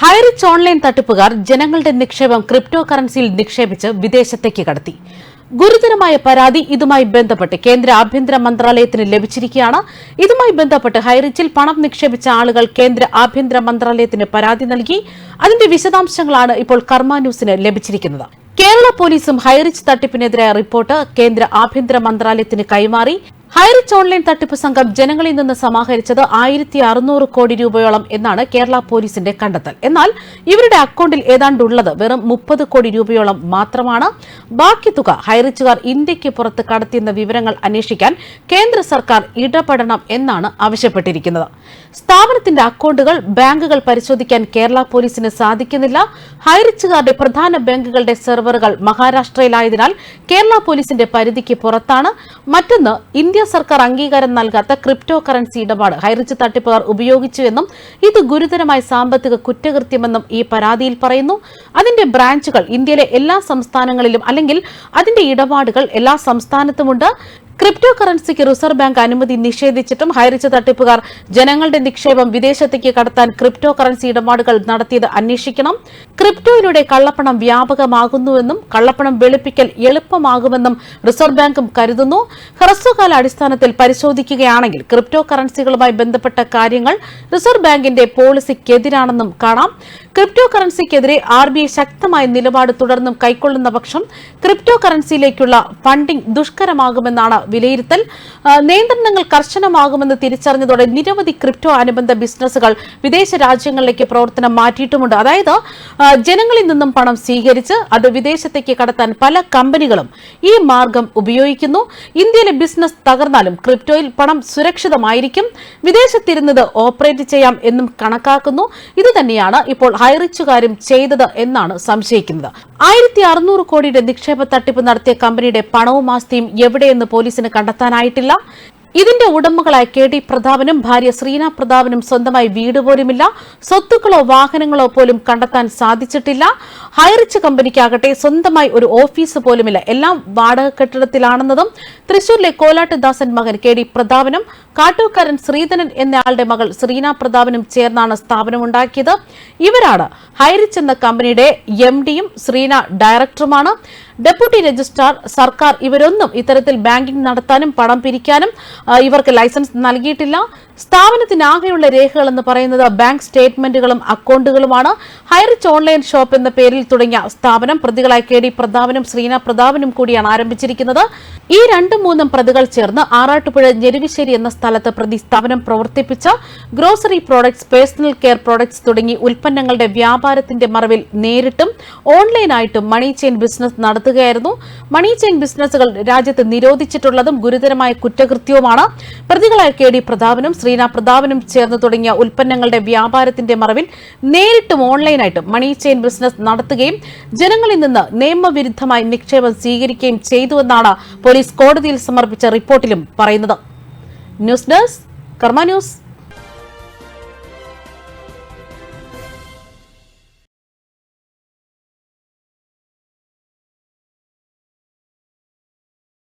Highrich online തട്ടിപ്പുകാർ ജനങ്ങളുടെ നിക്ഷേപം crypto കറൻസിയിൽ നിക്ഷേപിച്ച് വിദേശത്തേക്ക് കടത്തി. ഗുരുതരമായ പരാതി ഇതുമായി ബന്ധപ്പെട്ട് കേന്ദ്ര ആഭ്യന്തര മന്ത്രാലയത്തിന് ലഭിച്ചിരിക്കുകയാണ്. ഇതുമായി ബന്ധപ്പെട്ട് ഹൈറിച്ചിൽ പണം നിക്ഷേപിച്ച ആളുകൾ കേന്ദ്ര ആഭ്യന്തര മന്ത്രാലയത്തിന് പരാതി നൽകി. അതിന്റെ വിശദാംശങ്ങളാണ് ഇപ്പോൾ കർമ്മ ന്യൂസിന് ലഭിച്ചിരിക്കുന്നത്. കേരള പോലീസും ഹൈറിച്ച് തട്ടിപ്പിനെതിരായ റിപ്പോർട്ട് കേന്ദ്ര ആഭ്യന്തര മന്ത്രാലയത്തിന് കൈമാറി. ഹൈറിച്ച് ഓൺലൈൻ തട്ടിപ്പ് സംഘം ജനങ്ങളിൽ നിന്ന് സമാഹരിച്ചത് ആയിരത്തി അറുന്നൂറ് കോടി രൂപയോളം എന്നാണ് കേരള പോലീസിന്റെ കണ്ടെത്തൽ. എന്നാൽ ഇവരുടെ അക്കൌണ്ടിൽ ഏതാണ്ടുള്ളത് വെറും മുപ്പത് കോടി രൂപയോളം മാത്രമാണ്. ബാക്കി തുക ഹൈറിച്ചുകാർ ഇന്ത്യയ്ക്ക് പുറത്ത് കടത്തിയെന്ന വിവരങ്ങൾ അന്വേഷിക്കാൻ കേന്ദ്ര സർക്കാർ ഇടപെടണം എന്നാണ് ആവശ്യപ്പെട്ടിരിക്കുന്നത്. സ്ഥാപനത്തിന്റെ അക്കൌണ്ടുകൾ ബാങ്കുകൾ പരിശോധിക്കാൻ കേരള പോലീസിന് സാധിക്കുന്നില്ല. ഹൈറിച്ചുകാരുടെ പ്രധാന ബാങ്കുകളുടെ സെർവറുകൾ മഹാരാഷ്ട്രയിലായതിനാൽ കേരള പോലീസിന്റെ പരിധിക്ക് പുറത്താണ്. മറ്റൊന്ന് ഇന്ത്യ സർക്കാർ അംഗീകാരം നൽകാത്ത ക്രിപ്റ്റോ കറൻസി ഇടപാട് ഹൈറിച്ച് തട്ടിപ്പുകാർ ഉപയോഗിച്ചുവെന്നും ഇത് ഗുരുതരമായ സാമ്പത്തിക കുറ്റകൃത്യമെന്നും ഈ പരാതിയിൽ പറയുന്നു. അതിന്റെ ബ്രാഞ്ചുകൾ ഇന്ത്യയിലെ എല്ലാ സംസ്ഥാനങ്ങളിലും അല്ലെങ്കിൽ അതിന്റെ ഇടപാടുകൾ എല്ലാ സംസ്ഥാനത്തുമുണ്ട്. ക്രിപ്റ്റോ കറൻസിക്ക് റിസർവ് ബാങ്ക് അനുമതി നിഷേധിച്ചിട്ടും ഹൈറിച്ച തട്ടിപ്പുകാർ ജനങ്ങളുടെ നിക്ഷേപം വിദേശത്തേക്ക് കടത്താൻ ക്രിപ്റ്റോ കറൻസി ഇടപാടുകൾ നടത്തിയത് അന്വേഷിക്കണം. ക്രിപ്റ്റോയിലൂടെ കള്ളപ്പണം വ്യാപകമാകുന്നുവെന്നും കള്ളപ്പണം വെളുപ്പിക്കൽ എളുപ്പമാകുമെന്നും റിസർവ് ബാങ്കും കരുതുന്നു. ഹ്രസ്വകാല അടിസ്ഥാനത്തിൽ പരിശോധിക്കുകയാണെങ്കിൽ ക്രിപ്റ്റോ കറൻസികളുമായി ബന്ധപ്പെട്ട കാര്യങ്ങൾ റിസർവ് ബാങ്കിന്റെ പോളിസിക്കെതിരാണെന്നും കാണാം. ക്രിപ്റ്റോ കറൻസിക്കെതിരെ ആർ ബി ഐ ശക്തമായ നിലപാട് തുടർന്നും കൈക്കൊള്ളുന്ന പക്ഷം ക്രിപ്റ്റോ കറൻസിയിലേക്കുള്ള ഫണ്ടിംഗ് ദുഷ്കരമാകുമെന്നാണ് വിലയിരുത്തൽ. നിയന്ത്രണങ്ങൾ കർശനമാകുമെന്ന് തിരിച്ചറിഞ്ഞതോടെ നിരവധി ക്രിപ്റ്റോ അനുബന്ധ ബിസിനസ്സുകൾ വിദേശ രാജ്യങ്ങളിലേക്ക് പ്രവർത്തനം മാറ്റിയിട്ടുമുണ്ട്. അതായത് ജനങ്ങളിൽ നിന്നും പണം സ്വീകരിച്ച് അത് വിദേശത്തേക്ക് കടത്താൻ പല കമ്പനികളും ഈ മാർഗം ഉപയോഗിക്കുന്നു. ഇന്ത്യയിലെ ബിസിനസ് തകർന്നാലും ക്രിപ്റ്റോയിൽ പണം സുരക്ഷിതമായിരിക്കും. വിദേശത്തിരുന്നത് ഓപ്പറേറ്റ് ചെയ്യാം എന്നും കണക്കാക്കുന്നു. ഇത് തന്നെയാണ് ഇപ്പോൾ ഹൈറിച്ചുകാരും ചെയ്തത് എന്നാണ് സംശയിക്കുന്നത്. ആയിരത്തി അറുന്നൂറ് കോടിയുടെ നിക്ഷേപ തട്ടിപ്പ് നടത്തിയ കമ്പനിയുടെ പണവും ആസ്തിയും എവിടെയെന്ന് പോലീസിന് കണ്ടെത്താനായിട്ടില്ല. ഇതിന്റെ ഉടമകളായ കെ ഡി പ്രതാപനും ഭാര്യ ശ്രീന പ്രതാപനും സ്വന്തമായി വീട് പോലുമില്ല. സ്വത്തുക്കളോ വാഹനങ്ങളോ പോലും കണ്ടെത്താൻ സാധിച്ചിട്ടില്ല. ഹൈറിച്ച് കമ്പനിക്കാകട്ടെ സ്വന്തമായി ഒരു ഓഫീസ് പോലുമില്ല. എല്ലാം വാടക കെട്ടിടത്തിലാണെന്നതും തൃശൂരിലെ കോലാട്ടുദാസൻ മകൻ കെ ഡി പ്രതാപനും കാട്ടൂക്കാരൻ ശ്രീധനൻ എന്നയാളുടെ മകൾ ശ്രീന പ്രതാപനും ചേർന്നാണ് സ്ഥാപനമുണ്ടാക്കിയത്. ഇവരാണ് ഹൈറിച്ച് എന്ന കമ്പനിയുടെ എം ഡിയും ശ്രീന ഡയറക്ടറുമാണ്. ഡെപ്യൂട്ടി രജിസ്ട്രാർ സർക്കാർ ഇവരൊന്നും ഇത്തരത്തിൽ ബാങ്കിംഗ് നടത്താനും പണം പിരിക്കാനും ഇവർക്ക് ലൈസൻസ് നൽകിയിട്ടില്ല. സ്ഥാപനത്തിനാകെയുള്ള രേഖകൾ എന്ന് പറയുന്നത് ബാങ്ക് സ്റ്റേറ്റ്മെന്റുകളും അക്കൗണ്ടുകളുമാണ്. ഹൈറിച്ച് ഓൺലൈൻ ഷോപ്പ് എന്ന പേരിൽ തുടങ്ങിയ സ്ഥാപനം പ്രതികളായ കെ ഡി പ്രതാപനും ശ്രീന പ്രതാപനും കൂടിയാണ് ആരംഭിച്ചിരിക്കുന്നത്. ഈ രണ്ടും മൂന്നും പ്രതികൾ ചേർന്ന് ആറാട്ടുപുഴ ഞെരുവിശ്ശേരി എന്ന സ്ഥലത്ത് പ്രതി സ്ഥാപനം പ്രവർത്തിപ്പിച്ച grocery products personal care products തുടങ്ങി ഉൽപ്പന്നങ്ങളുടെ വ്യാപാരത്തിന്റെ മറവിൽ നേരിട്ടും ഓൺലൈനായിട്ടും മണി ചെയിൻ ബിസിനസ് നടത്തുകയായിരുന്നു. മണി ചെയിൻ ബിസിനസ്സുകൾ രാജ്യത്ത് നിരോധിച്ചിട്ടുള്ളതും ഗുരുതരമായ കുറ്റകൃത്യവുമാണ്. പ്രതികളായ കെ ഡി പ്രതാപനും ശ്രീന പ്രതാപനും ചേർന്ന് തുടങ്ങിയ ഉൽപ്പന്നങ്ങളുടെ വ്യാപാരത്തിന്റെ മറവിൽ നേരിട്ടും ഓൺലൈനായിട്ടും മണി ചെയിൻ ബിസിനസ് നടത്തുകയും ജനങ്ങളിൽ നിന്ന് നിയമവിരുദ്ധമായി നിക്ഷേപം സ്വീകരിക്കുകയും ചെയ്തുവെന്നാണ് പോലീസ് കോടതിയിൽ സമർപ്പിച്ച റിപ്പോർട്ടിലും പറയുന്നത്. News desk Karma news.